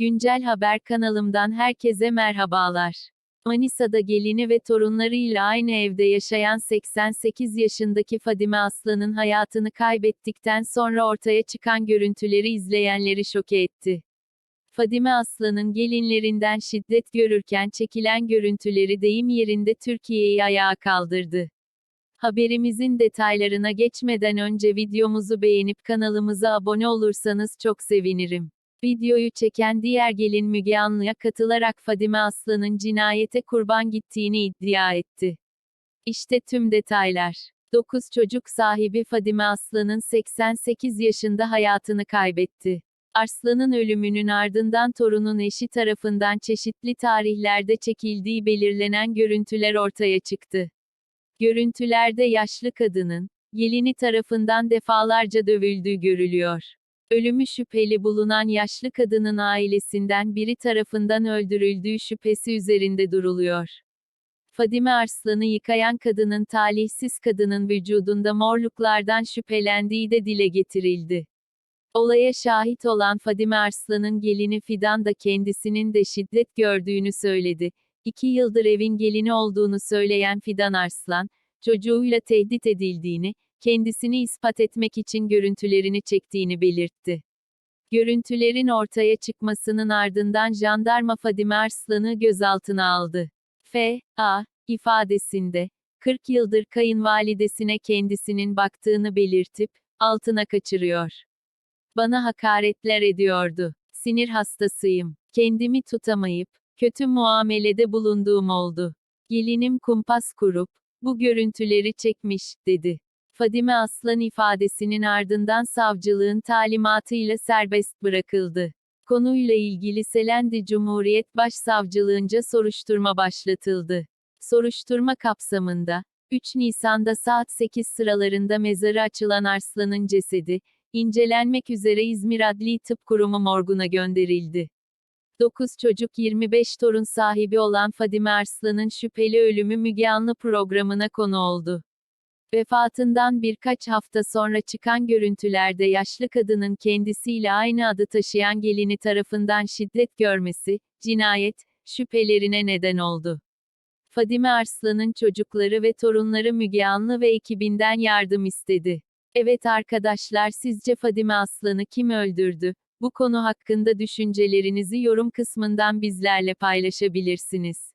Güncel Haber kanalımdan herkese merhabalar. Manisa'da gelini ve torunlarıyla aynı evde yaşayan 88 yaşındaki Fadime Aslan'ın hayatını kaybettikten sonra ortaya çıkan görüntüleri izleyenleri şoke etti. Fadime Aslan'ın gelinlerinden şiddet görürken çekilen görüntüleri deyim yerinde Türkiye'yi ayağa kaldırdı. Haberimizin detaylarına geçmeden önce videomuzu beğenip kanalımıza abone olursanız çok sevinirim. Videoyu çeken diğer gelin Müge Anlı'ya katılarak Fadime Aslan'ın cinayete kurban gittiğini iddia etti. İşte tüm detaylar. 9 çocuk sahibi Fadime Aslan'ın 88 yaşında hayatını kaybetti. Arslan'ın ölümünün ardından torunun eşi tarafından çeşitli tarihlerde çekildiği belirlenen görüntüler ortaya çıktı. Görüntülerde yaşlı kadının, gelini tarafından defalarca dövüldüğü görülüyor. Ölümü şüpheli bulunan yaşlı kadının ailesinden biri tarafından öldürüldüğü şüphesi üzerinde duruluyor. Fadime Arslan'ı yıkayan kadının talihsiz kadının vücudunda morluklardan şüphelendiği de dile getirildi. Olaya şahit olan Fadime Arslan'ın gelini Fidan da kendisinin de şiddet gördüğünü söyledi. İki yıldır evin gelini olduğunu söyleyen Fidan Arslan, çocuğuyla tehdit edildiğini, kendisini ispat etmek için görüntülerini çektiğini belirtti. Görüntülerin ortaya çıkmasının ardından jandarma Fadime Arslan'ı gözaltına aldı. F. A. ifadesinde, 40 yıldır kayınvalidesine kendisinin baktığını belirtip, altına kaçırıyor. Bana hakaretler ediyordu. Sinir hastasıyım. Kendimi tutamayıp, kötü muamelede bulunduğum oldu. Gelinim kumpas kurup, bu görüntüleri çekmiş, dedi. Fadime Aslan ifadesinin ardından savcılığın talimatıyla serbest bırakıldı. Konuyla ilgili Selendi Cumhuriyet Başsavcılığınca soruşturma başlatıldı. Soruşturma kapsamında, 3 Nisan'da saat 8 sıralarında mezarı açılan Arslan'ın cesedi, incelenmek üzere İzmir Adli Tıp Kurumu morguna gönderildi. 9 çocuk 25 torun sahibi olan Fadime Arslan'ın şüpheli ölümü Müge Anlı programına konu oldu. Vefatından birkaç hafta sonra çıkan görüntülerde yaşlı kadının kendisiyle aynı adı taşıyan gelini tarafından şiddet görmesi, cinayet, şüphelerine neden oldu. Fadime Arslan'ın çocukları ve torunları Müge Anlı ve ekibinden yardım istedi. Evet arkadaşlar sizce Fadime Aslan'ı kim öldürdü? Bu konu hakkında düşüncelerinizi yorum kısmından bizlerle paylaşabilirsiniz.